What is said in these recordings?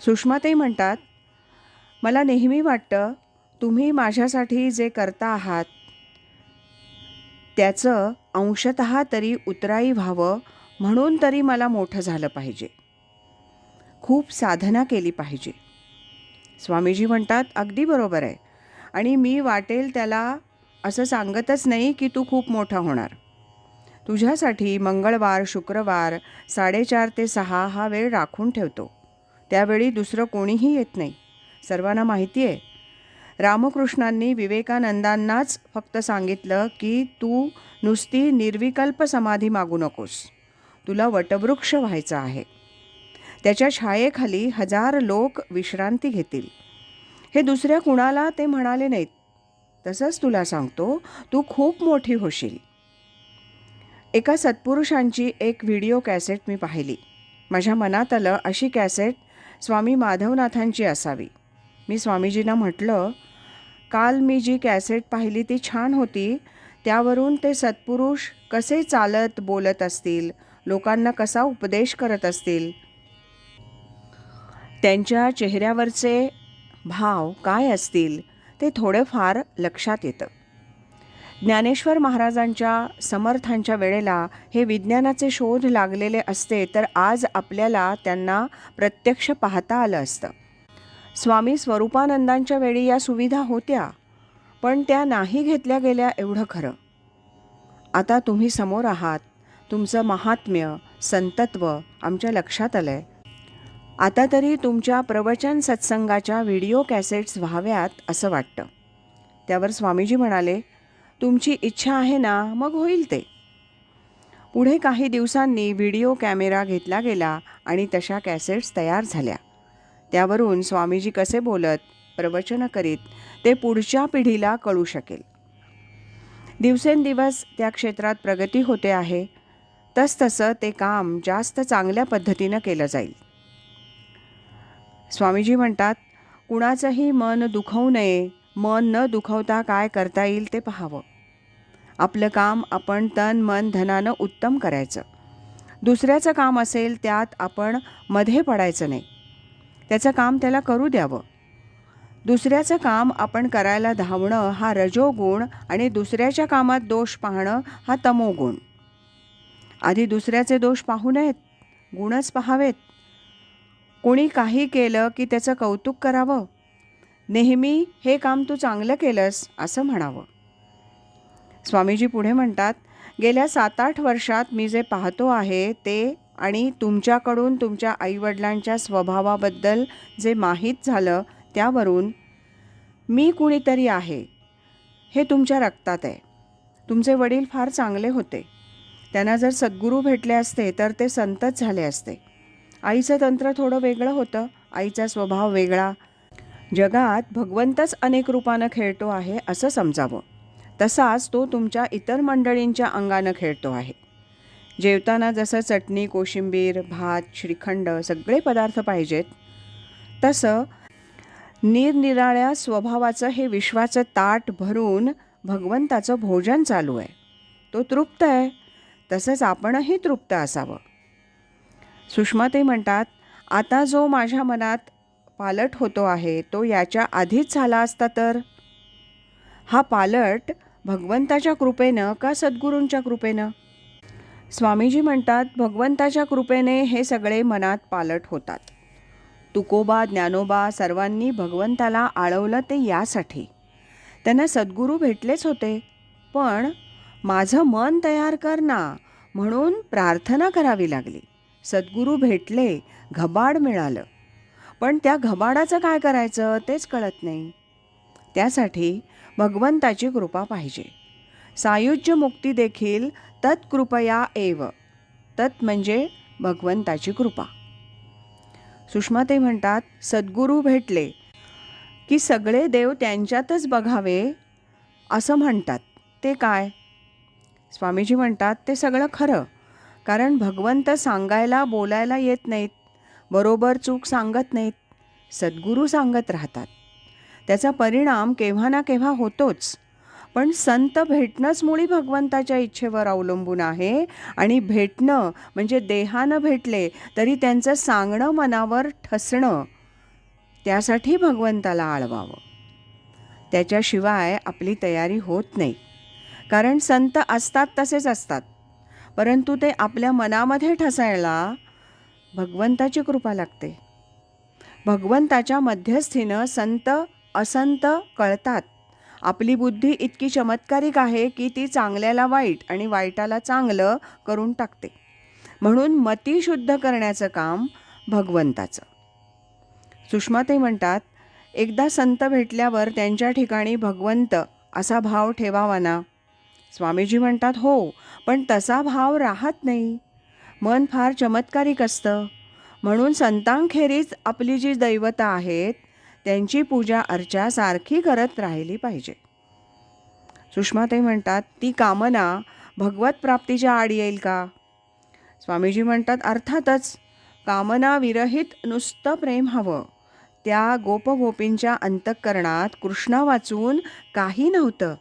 सुषमाताई म्हणतात मला नेहमी वाटतं तुम्ही माझ्यासाठी जे करता आहात त्याचं अंशत तरी उतराई व्हावं म्हणून तरी मला मोठं झालं पाहिजे. खूप साधना केली पाहिजे. स्वामीजी म्हणतात अगदी बरोबर आहे. आणि मी वाटेल त्याला असं सांगतच नाही की तू खूप मोठा होणार. तुझ्यासाठी मंगळवार शुक्रवार साडेचार ते सहा हा वेळ राखून ठेवतो. त्यावेळी दुसरं कोणीही येत नाही. सर्वांना माहिती आहे. रामकृष्णांनी विवेकानंदांनाच फक्त सांगितलं की तू नुसती निर्विकल्प समाधी मागू नकोस. तुला वटवृक्ष व्हायचं आहे. त्याच्या छायेखाली हजार लोक विश्रांती घेतील. हे दुसऱ्या कुणाला ते म्हणाले नाहीत. तसंच तुला सांगतो तू खूप मोठी होशील. एका सत्पुरुषांची एक व्हिडिओ कॅसेट मी पाहिली. माझ्या मनात आलं अशी कॅसेट स्वामी माधवनाथांची असावी. मी स्वामीजींना म्हटलं काल मी जी कॅसेट पाहिली ती छान होती त्यावरून ते सत्पुरुष कसे चालत बोलत असतील लोकांना कसा उपदेश करत असतील? त्यांच्या चेहऱ्यावरचे भाव काय असतील ते थोडेफार लक्षात येतं. ज्ञानेश्वर महाराजांच्या समर्थांच्या वेळेला हे विज्ञानाचे शोध लागलेले असते तर आज आपल्याला त्यांना प्रत्यक्ष पाहता आलं असतं. स्वामी स्वरूपानंदांच्या वेळी या सुविधा होत्या पण त्या नाही घेतल्या गेल्या एवढं खरं. आता तुम्ही समोर आहात तुमचं महात्म्य संतत्व आमच्या लक्षात आलं आहे आता तरी तुमच्या प्रवचन सत्संगाच्या व्हिडिओ कॅसेट्स व्हाव्यात असं वाटतं. त्यावर स्वामीजी म्हणाले तुमची इच्छा आहे ना मग होईल ते. पुढे काही दिवसांनी व्हिडिओ कॅमेरा घेतला गेला आणि तशा कॅसेट्स तयार झाल्या. त्यावरून स्वामीजी कसे बोलत प्रवचनं करीत ते पुढच्या पिढीला कळू शकेल. दिवसेंदिवस त्या क्षेत्रात प्रगती होते आहे. तसतसं ते काम जास्त चांगल्या पद्धतीनं केलं जाईल. स्वामीजी म्हणतात कुणाचंही मन दुखवू नये मन न दुखवता काय करता येईल ते पाहावं. आपलं काम आपण तन मन धनानं उत्तम करायचं. दुसऱ्याचं काम असेल त्यात आपण मध्ये पडायचं नाही. त्याचं काम त्याला करू द्यावं. दुसऱ्याचं काम आपण करायला धावणं हा रजोगुण आणि दुसऱ्याच्या कामात दोष पाहणं हा तमोगुण. आधी दुसऱ्याचे दोष पाहू नयेत गुणच पाहावेत. कोणी काही केलं की त्याचं कौतुक करावं. नेहमी हे काम तू चांगलं केलंस असं म्हणावं. स्वामीजी पुढे म्हणतात गेल्या सात आठ वर्षात मी जे पाहतो आहे ते आणि तुमच्याकडून तुमच्या आईवडिलांच्या स्वभावाबद्दल जे माहीत झालं त्यावरून मी कुणीतरी आहे. हे तुमच्या रक्तात आहे. तुमचे वडील फार चांगले होते. त्यांना जर सद्गुरू भेटले असते तर ते संतच झाले असते. आईचं तंत्र थोडं वेगळं होतं. आईचा स्वभाव वेगळा. जगात भगवंतच अनेक रूपानं खेळतो आहे असं समजावं. तसाच तो तुमच्या इतर मंडळींच्या अंगानं खेळतो आहे. जेवताना जसं चटणी कोशिंबीर भात श्रीखंड सगळे पदार्थ पाहिजेत तसं निरनिराळ्या स्वभावाचं हे विश्वाचं ताट भरून भगवंताचं भोजन चालू आहे. तो तृप्त आहे. तसंच आपणही तृप्त असावं. सुषमा ते म्हणतात आता जो माझ्या मनात पालट होतो आहे तो याच्या आधीच झाला असता तर? हा पालट भगवंताच्या कृपेनं का सद्गुरूंच्या कृपेनं? स्वामीजी म्हणतात भगवंताच्या कृपेने हे सगळे मनात पालट होतात. तुकोबा ज्ञानोबा सर्वांनी भगवंताला आळवलं ते यासाठी. त्यांना सद्गुरू भेटलेच होते. पण माझं मन तयार कर ना म्हणून प्रार्थना करावी लागली. सद्गुरू भेटले घबाड मिळालं. पण त्या घबाडाचं काय करायचं तेच कळत नाही. त्यासाठी भगवंताची कृपा पाहिजे. सायुज्य मुक्ती देखील तत्कृपया एव. तत् म्हणजे भगवंताची कृपा. सुषमाताई म्हणतात सद्गुरू भेटले की सगळे देव त्यांच्यातच बघावे असं म्हणतात. ते काय? स्वामीजी म्हणतात ते सगळं खरं. कारण भगवंत सांगायला बोलायला येत नाहीत. बरोबर चूक सांगत नाहीत. सद्गुरू सांगत राहतात. त्याचा परिणाम केव्हा ना केव्हा होतोच. पण संत भेटणंच मुळी भगवंताच्या इच्छेवर अवलंबून आहे आणि भेटणं म्हणजे देहानं भेटले तरी त्यांचं सांगणं मनावर ठसणं त्यासाठी भगवंताला आळवावं. त्याच्याशिवाय आपली तयारी होत नाही. कारण संत असतात तसेच असतात. परंतु ते आपल्या मनामध्ये ठसायला भगवंताची कृपा लागते. भगवंताच्या मध्यस्थीनं संत असंत कळतात. आपली बुद्धी इतकी चमत्कारिक आहे की ती चांगल्याला वाईट आणि वाईटाला चांगलं करून टाकते. म्हणून मती शुद्ध करण्याचं काम भगवंताचं. सुषमाताई म्हणतात एकदा संत भेटल्यावर त्यांच्या ठिकाणी भगवंत असा भाव ठेवावा ना? स्वामीजी म्हणतात हो पण तसा भाव राहत नाही. मन फार चमत्कारिक असतं. म्हणून संतांखेरीज आपली जी दैवता आहेत त्यांची पूजा अर्चा सारखी करत राहिली पाहिजे. सुषमाताई म्हणतात ती कामना भगवत प्राप्तीच्या आड येईल का? स्वामीजी म्हणतात अर्थातच कामना विरहित नुसतं प्रेम हवं. त्या गोपगोपींच्या अंतःकरणात कृष्णा वाचून काही नव्हतं.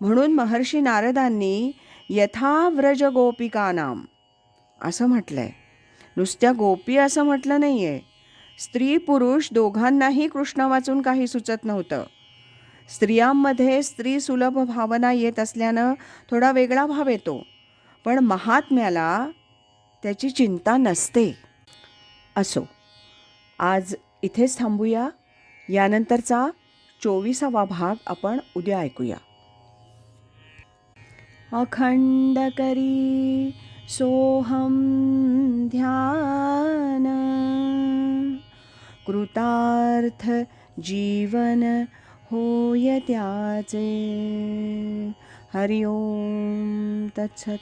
म्हणून महर्षी नारदांनी यथाव्रज गोपिकानाम असं म्हटलंय. नुसत्या गोपी असं म्हटलं नाही आहे स्त्री पुरुष दोघांनाही कृष्ण वाचून काही सुचत नव्हतं. स्त्रियांमध्ये स्त्री सुलभ भावना येत असल्यानं थोडा वेगळा भाव येतो. पण महात्म्याला त्याची चिंता नसते. असो. आज इथेच थांबूया. यानंतरचा चोवीसावा भाग आपण उद्या ऐकूया. अखंड करी सोहम ध्यान। कृतार्थ जीवन होय त्याचे। हरिओम तत्सत।